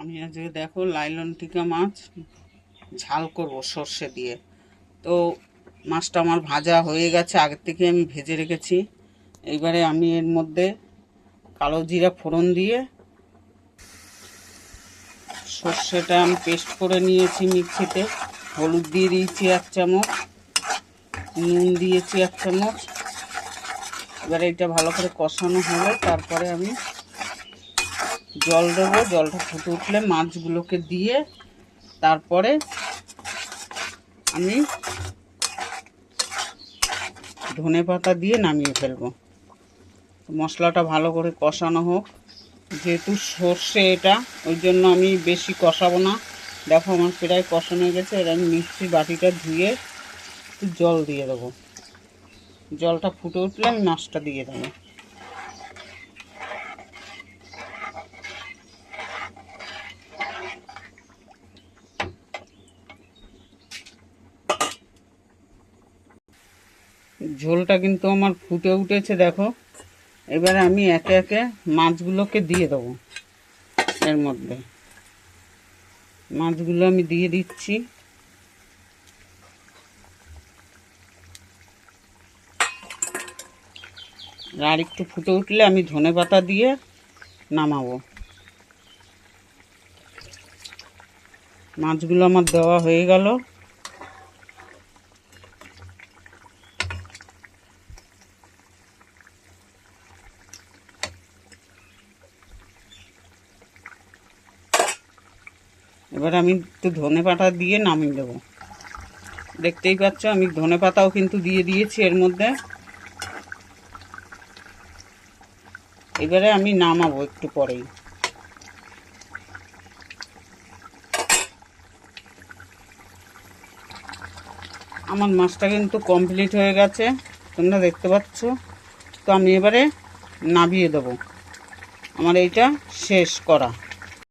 আমি আজকে দেখো লাইলন টিকা মাছ ঝাল করব সর্ষে দিয়ে। তো মাছটা আমার ভাজা হয়ে গেছে আগের থেকে আমি ভেজে রেখেছি। এইবারে আমি এর মধ্যে কালো জিরা ফোড়ন দিয়ে সর্ষেটা আমি পেস্ট করে নিয়েছি মিক্সিতে। হলুদ দিয়ে দিয়েছি এক চামচ, নুন দিয়েছি এক চামচ। এবারে এটা ভালো করে কষানো হলে তারপরে আমি জল দেবো, জলটা ফুটে উঠলে মাছগুলোকে দিয়ে তারপরে আমি ধনে পাতা দিয়ে নামিয়ে ফেলব। মশলাটা ভালো করে কষানো হোক। যেহেতু সর্ষে এটা, ওই জন্য আমি বেশি কষাবো না। দেখো আমার প্রায় কষানো হয়ে গেছে এর আমি মিক্সি বাটিটা ধুয়ে জল দিয়ে দেবো। জলটা ফুটে উঠলে আমি মাছটা দিয়ে দেবো। ঝোলটা কিন্তু আমার ফুটে উঠেছে, দেখো। এবারে আমি একে একে মাছগুলোকে দিয়ে দেবো এর মধ্যে। মাছগুলো আমি দিয়ে দিচ্ছি। আর একটু ফুটে উঠলে আমি ধনে পাতা দিয়ে নামাবো। মাছগুলো আমার দেওয়া হয়ে গেল। এবার আমি একটু ধনে পাতা দিয়ে নামিয়ে দেবো। দেখতেই পাচ্ছ, আমি ধনে পাতাও কিন্তু দিয়ে দিয়েছি এর মধ্যে। এবারে আমি নামাবো একটু পরেই। আমার মাছটা কিন্তু কমপ্লিট হয়ে গেছে, তোমরা দেখতে পাচ্ছ। তো আমি এবারে নামিয়ে দেবো। আমার এইটা শেষ করা।